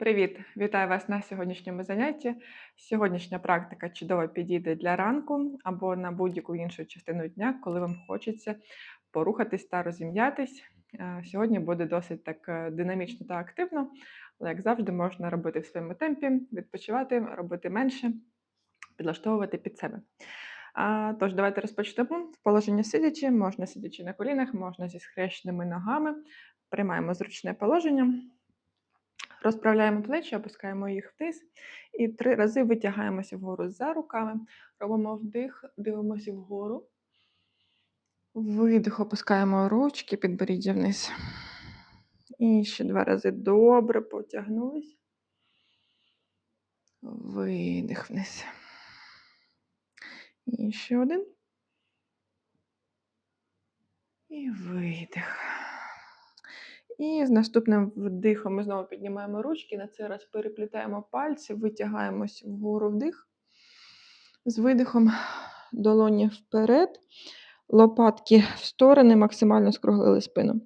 Привіт! Вітаю вас на сьогоднішньому занятті. Сьогоднішня практика чудово підійде для ранку або на будь-яку іншу частину дня, коли вам хочеться порухатись та розім'ятись. Е, Сьогодні буде досить так е, динамічно та активно, але як завжди, можна робити в своєму темпі, відпочивати, робити менше, підлаштовувати під себе. А, Тож, давайте розпочнемо. В положенні сидячи, можна сидячи на колінах, можна зі схрещеними ногами. Приймаємо зручне положення. Розправляємо плечі, опускаємо їх вниз і три рази витягаємося вгору за руками. Робимо вдих, дивимося вгору. Видих, опускаємо ручки, підборіддя вниз. І ще два рази добре потягнулись. Видих вниз. І ще один. І видих. І з наступним вдихом ми знову піднімаємо ручки, на цей раз переплітаємо пальці, витягаємося вгору вдих. З видихом долоні вперед, лопатки в сторони, максимально скруглили спину.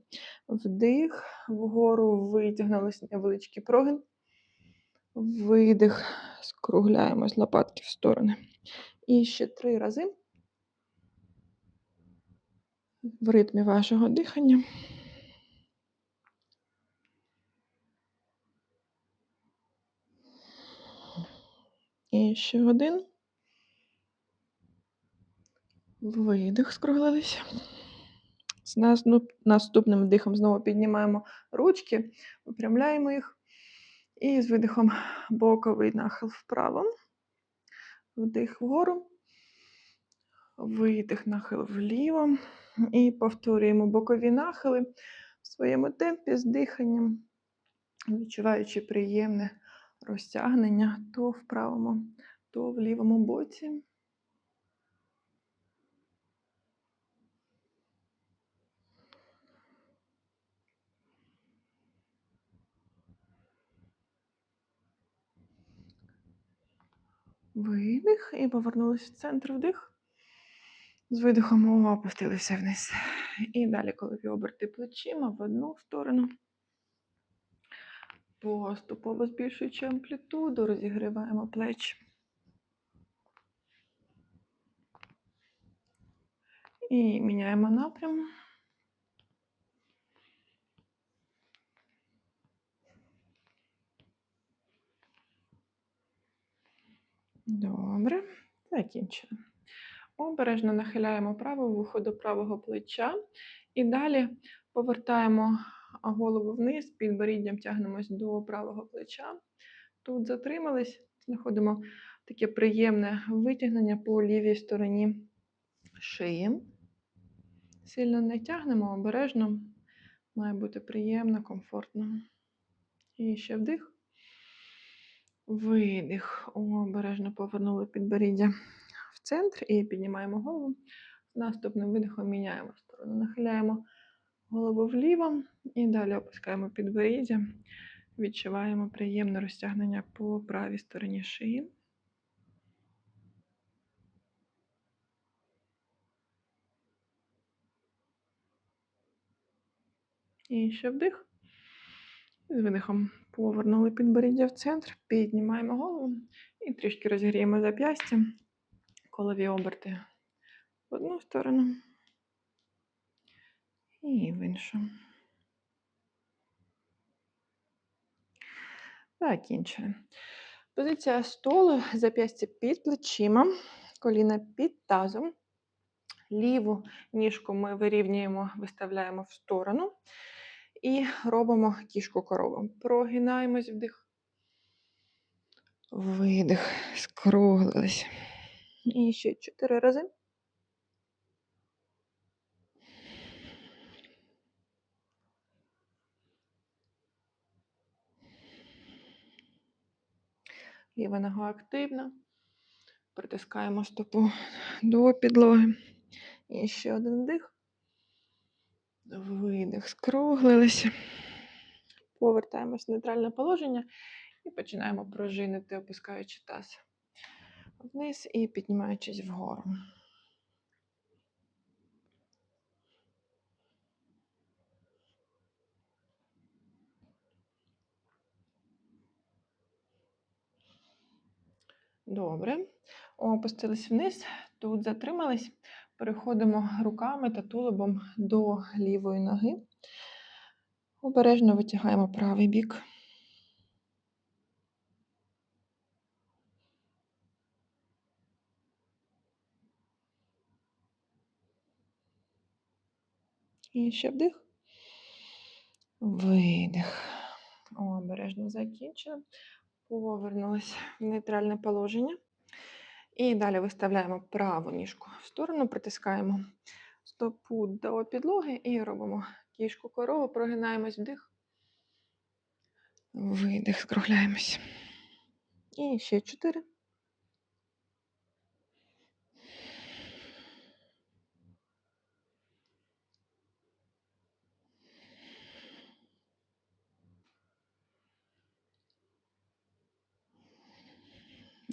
Вдих, вгору витягнулися невеличкий прогин. Видих, скругляємось лопатки в сторони. І ще три рази в ритмі вашого дихання. Ще один. Видих, скруглилися. З наступ- наступним вдихом знову піднімаємо ручки, випрямляємо їх. І з видихом боковий нахил вправо. Вдих вгору. Видих, нахил вліво. І повторюємо бокові нахили в своєму темпі з диханням, відчуваючи приємне розтягнення то в правому, то в лівому боці. Видих і повернулися в центр вдих. З видихом опустилися вниз. І далі, коли ви оберти плечима в одну сторону. Поступово збільшуючи амплітуду, розігріваємо плечі. І міняємо напрям. Добре, закінчили. Обережно нахиляємо праве вухо до правого плеча. І далі повертаємо голову вниз, підборіддям тягнемось до правого плеча. Тут затримались, знаходимо таке приємне витягнення по лівій стороні шиї. Сильно не тягнемо, обережно. Має бути приємно, комфортно. І ще вдих. Видих. Обережно повернули підборіддя в центр і піднімаємо голову. Наступним видихом міняємо сторону. Нахиляємо голову вліво і далі опускаємо підборіддя. Відчуваємо приємне розтягнення по правій стороні шиї. І ще вдих. З видихом повернули підборіддя в центр, піднімаємо голову і трішки розігріємо зап'ястя, колові оберти в одну сторону і в іншу. Закінчили. Позиція столу, зап'ястя під плечима, коліна під тазом. Ліву ніжку ми вирівнюємо, виставляємо в сторону і робимо кішку корову. Прогинаємось вдих. Видих, скруглились. І ще чотири рази. Ліва нога активна. Притискаємо стопу до підлоги. І ще один вдих. Видих, скруглилися. Повертаємось в нейтральне положення і починаємо пружинити, опускаючи таз вниз і піднімаючись вгору. Добре. Опустились вниз, тут затримались. Переходимо руками та тулубом до лівої ноги. Обережно витягаємо правий бік. І ще вдих. Видих. Обережно закінчили. Повернулись в нейтральне положення. І далі виставляємо праву ніжку в сторону, притискаємо стопу до підлоги і робимо кішку корову, прогинаємось вдих. Видих, скругляємось. І ще чотири.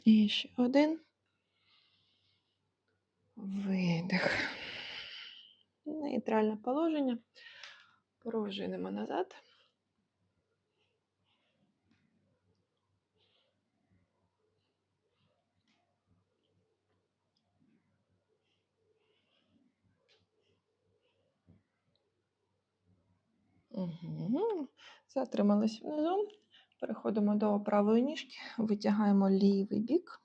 І ще один. Видих. Нейтральне положення. Пружинимо назад. Угу. Затримались внизу. Переходимо до правої ніжки, витягаємо лівий бік.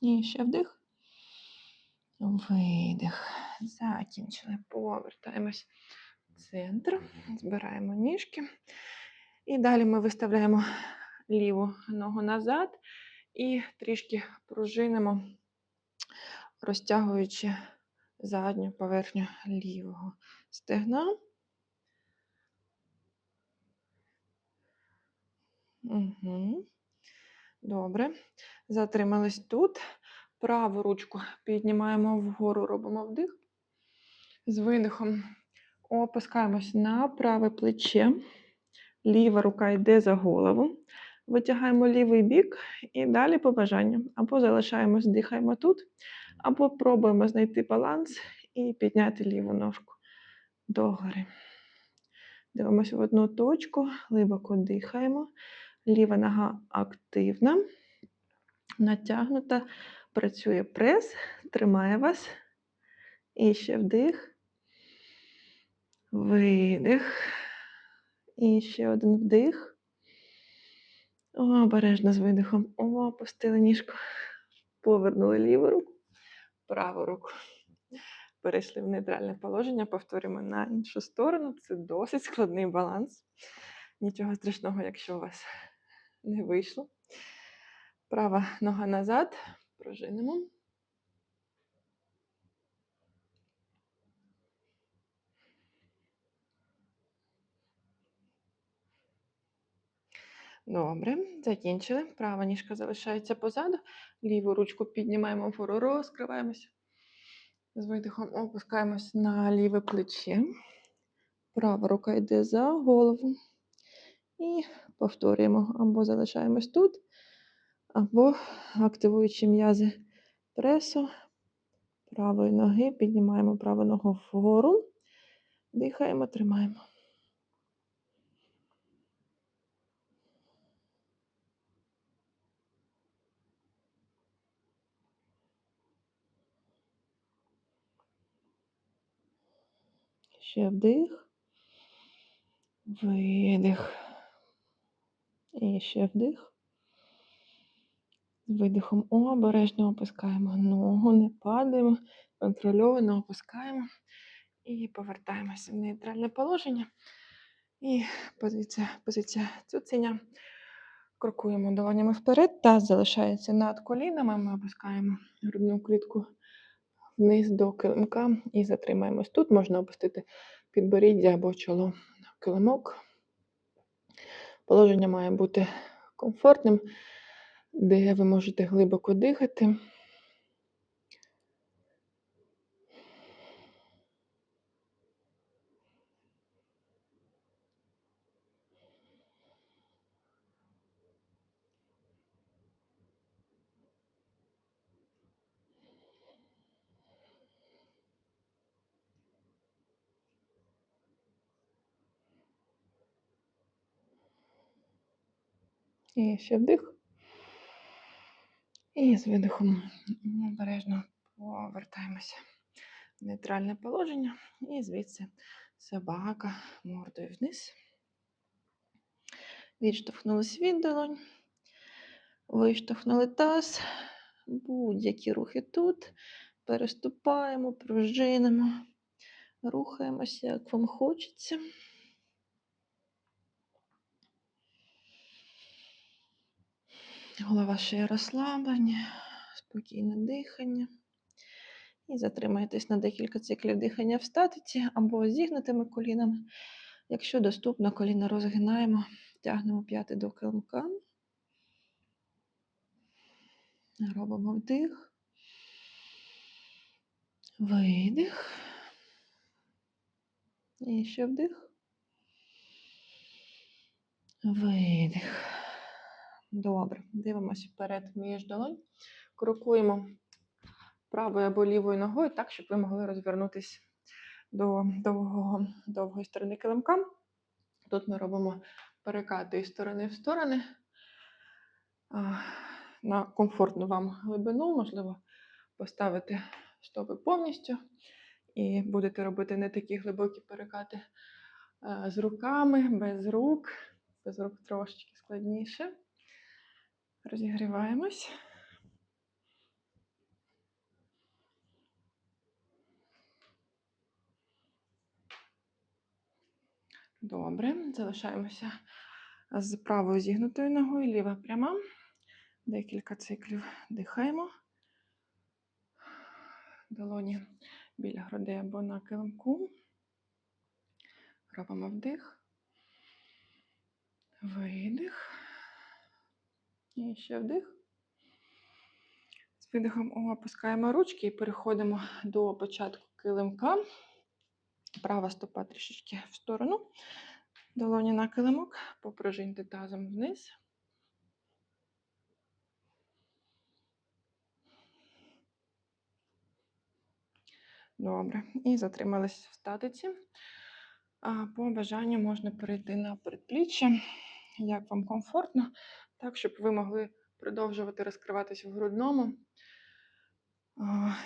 І ще вдих. Видих. Закінчили. Повертаємось в центр, збираємо ніжки. І далі ми виставляємо ліву ногу назад і трішки пружинимо, розтягуючи задню поверхню лівого стегна. Угу. Добре. Затримались тут. Праву ручку піднімаємо вгору, робимо вдих. З видихом опускаємось на праве плече. Ліва рука йде за голову. Витягаємо лівий бік і далі по бажанню. Або залишаємось, дихаємо тут, або пробуємо знайти баланс і підняти ліву ножку догори. Дивимося в одну точку, глибоко дихаємо. Ліва нога активна, натягнута, працює прес, тримає вас. І ще вдих, видих. І ще один вдих. Обережно з видихом. О, опустили ніжку. Повернули ліву руку, праву руку. Перейшли в нейтральне положення, повторюємо на іншу сторону. Це досить складний баланс. Нічого страшного, якщо у вас не вийшло. Права нога назад, пружинимо. Добре, закінчили. Права ніжка залишається позаду. Ліву ручку піднімаємо вгору, розкриваємося. З видихом опускаємось на ліве плече. Права рука йде за голову. І повторюємо. Або залишаємось тут, або активуючи м'язи пресу правої ноги, піднімаємо праву ногу вгору, дихаємо, тримаємо. Ще вдих, видих. І ще вдих. З видихом обережно опускаємо ногу, не падаємо, контрольовано опускаємо і повертаємося в нейтральне положення. І позиція позиція цуценя. Крокуємо долонями вперед, таз залишається над колінами. Ми опускаємо грудну клітку вниз до килимка і затримаємось. Тут можна опустити підборіддя або чоло на килимок. Положення має бути комфортним, де ви можете глибоко дихати. І ще вдих. І з видихом обережно повертаємося в нейтральне положення. І звідси собака мордою вниз. Відштовхнулись від долонь. Виштовхнули таз. Будь-які рухи тут. Переступаємо, пружинимо, рухаємося, як вам хочеться. Голова шиї розслаблені, спокійне дихання. І затримайтесь на декілька циклів дихання в статиці або зігнутими колінами. Якщо доступно, коліна розгинаємо, тягнемо п'яти до килимка. Робимо вдих. Видих. І ще вдих. Видих. Добре. Дивимося вперед між долонь. Крокуємо правою або лівою ногою так, щоб ви могли розвернутися до довгого, довгої сторони килимка. Тут ми робимо перекати із сторони в сторони на комфортну вам глибину, можливо, поставити стопи повністю. І будете робити не такі глибокі перекати з руками, без рук. Без рук трошечки складніше. Розігріваємось. Добре, залишаємося з правою зігнутою ногою, ліва пряма. Декілька циклів дихаємо. Долоні біля грудей або на килимку. Робимо вдих. Видих. І ще вдих. З видихом опускаємо ручки і переходимо до початку килимка. Права стопа трішечки в сторону. Долоні на килимок, попружиньте тазом вниз. Добре. І затримались в статиці. По бажанню можна перейти на передпліччя, як вам комфортно, так, щоб ви могли продовжувати розкриватися в грудному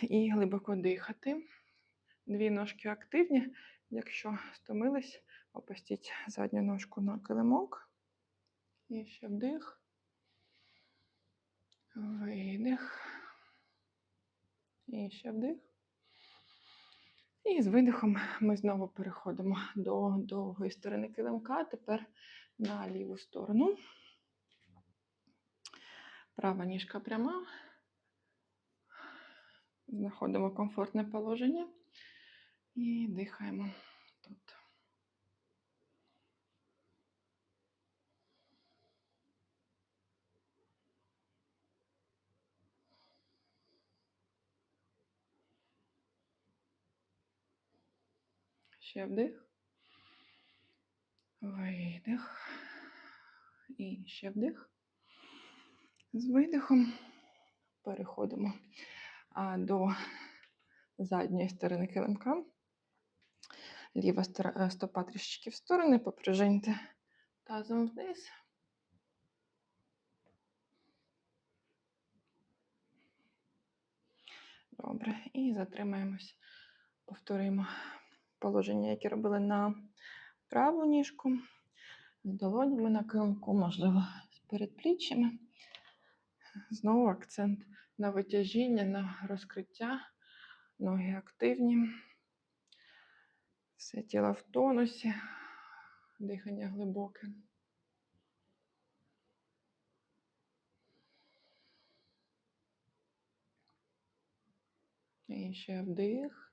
і глибоко дихати. Дві ножки активні. Якщо стомились, опустіть задню ножку на килимок. І ще вдих. Видих. І ще вдих. І з видихом ми знову переходимо до довгої сторони килимка. Тепер на ліву сторону. Права ніжка пряма. Знаходимо комфортне положення і дихаємо тут. Ще вдих. Видих. І ще вдих. З видихом переходимо до задньої сторони килимка. Ліва е, стопа трішечки в сторони, попружиньте тазом вниз. Добре. І затримаємось. Повторюємо положення, яке робили на праву ніжку. З долонями на килимку, можливо, з передпліччями. Знову акцент на витяжіння, на розкриття. Ноги активні. Все тіло в тонусі, дихання глибоке. І ще вдих.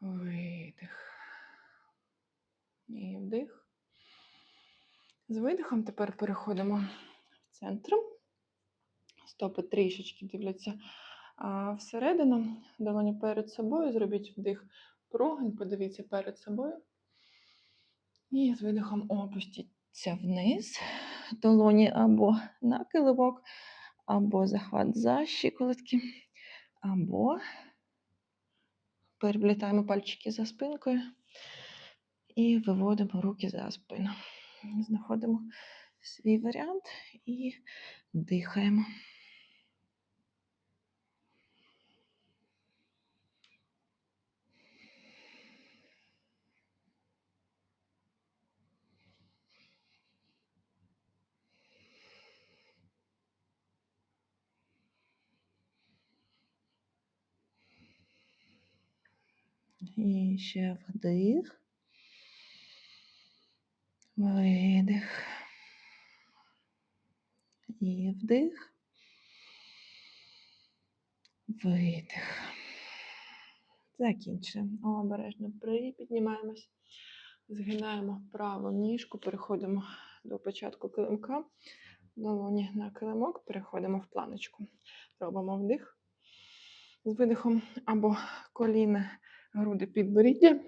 Видих. І вдих. З видихом тепер переходимо центр. Стопи трішечки дивляться а, всередину. Долоні перед собою. Зробіть вдих прогин, подивіться перед собою. І з видихом опустіться вниз. Долоні або на килимок, або захват за щиколотки, або переплітаємо пальчики за спинкою і виводимо руки за спину. Знаходимо свій варіант і дихаємо. І ще вдих. Видих. І вдих. Видих. Закінчуємо. Обережно припіднімаємось. Згинаємо праву ніжку, переходимо до початку килимка. Долоні на килимок, переходимо в планочку. Робимо вдих з видихом або коліна, груди підборіддя,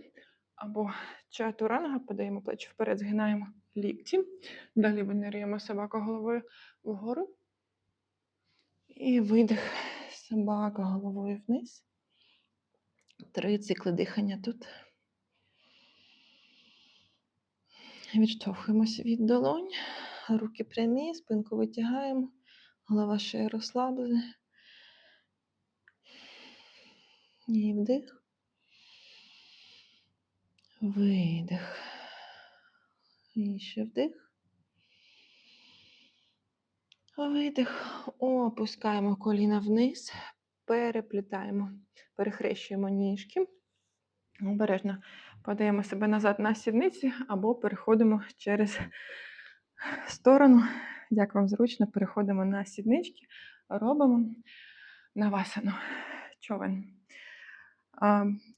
або чатуранга, подаємо плечі вперед, згинаємо лікті. Далі винирюємо собака головою вгору. І видих собака головою вниз. Три цикли дихання тут. Відштовхуємося від долонь, руки прямі, спинку витягаємо, голова шея розслаблена. І вдих. Видих. І ще вдих. Видих. Опускаємо коліна вниз, переплітаємо, перехрещуємо ніжки. Обережно подаємо себе назад на сідниці або переходимо через сторону. Як вам зручно, переходимо на сіднички, робимо навасану човен.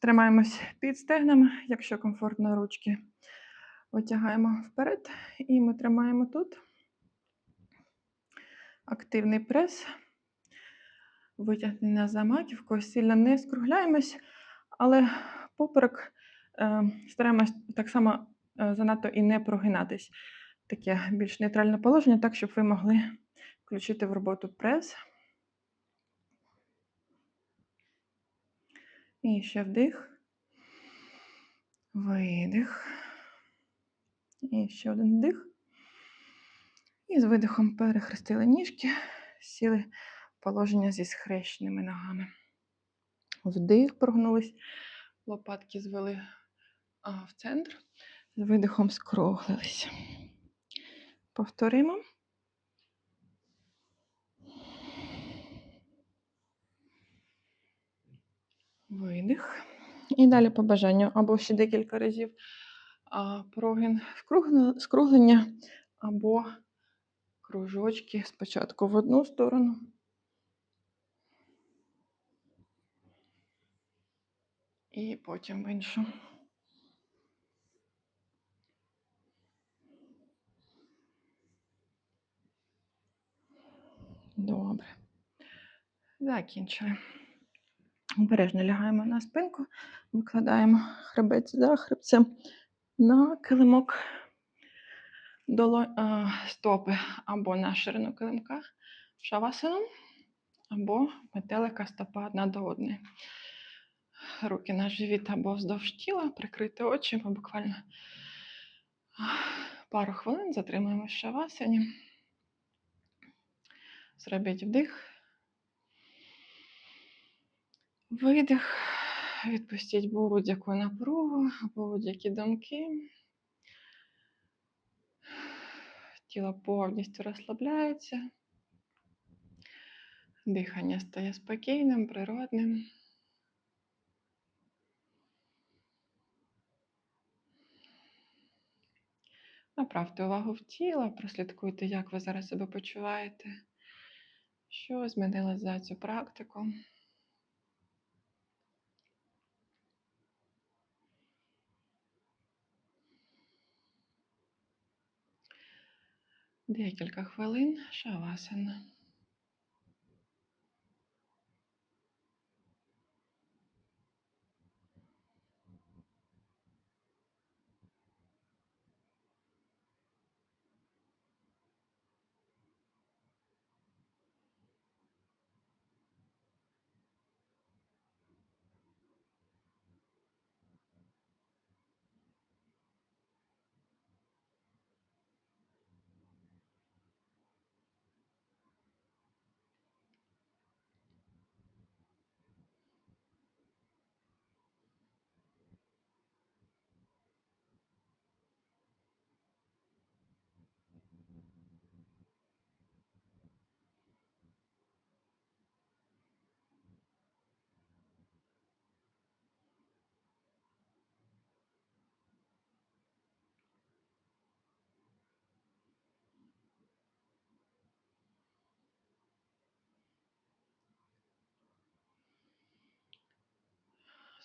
Тримаємось під стегнами, якщо комфортно ручки. Витягаємо вперед і ми тримаємо тут. Активний прес. Витягнення за маківкою, сильно не скругляємось, але поперек е, стараємось так само е, занадто і не прогинатись. Таке більш нейтральне положення, так, щоб ви могли включити в роботу прес. І ще вдих. Видих. І ще один вдих. І з видихом перехрестили ніжки, сіли в положення зі схрещеними ногами. Вдих, прогнулись, лопатки звели в центр, з видихом скруглились. Повторимо. Видих. І далі по бажанню або ще декілька разів а, прогин скруглення, або кружочки спочатку в одну сторону. І потім в іншу. Добре. Закінчили. Обережно лягаємо на спинку, викладаємо хребець за хребцем на килимок доло... стопи або на ширину килимка шавасаном, або метелика стопа одна до одної. Руки на живіт або вздовж тіла, прикрити очі, ми буквально пару хвилин затримуємо в шавасані. Зробіть вдих. Видих, відпустіть будь-яку напругу, будь-які думки. Тіло повністю розслабляється. Дихання стає спокійним, природним. Направте увагу в тіло, прослідкуйте, як ви зараз себе почуваєте, що змінилось за цю практику. Декілька хвилин шавасана.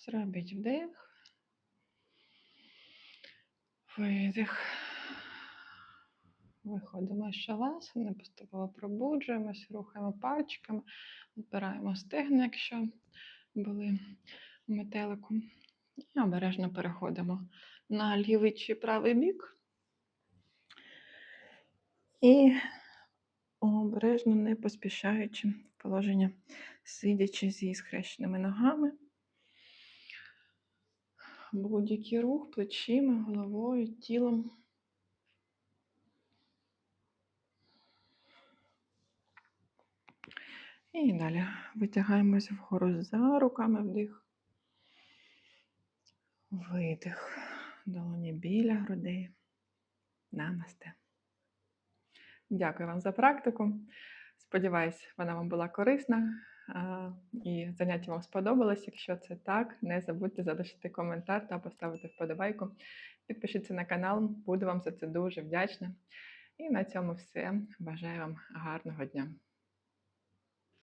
Зробіть вдих. Видих. Виходимо з шавасани, поступово пробуджуємось, рухаємо пальчиками, збираємо стегна, якщо були в метелику. І обережно переходимо на лівий чи правий бік. І обережно, не поспішаючи положення, сидячи зі схрещеними ногами. Будь-який рух плечима, головою, тілом. І далі витягаємось вгору за руками вдих. Видих. Долоні біля грудей. Намасте. Дякую вам за практику. Сподіваюсь, вона вам була корисна і заняття вам сподобалось. Якщо це так, не забудьте залишити коментар та поставити вподобайку. Підпишіться на канал, буду вам за це дуже вдячна. І на цьому все. Бажаю вам гарного дня.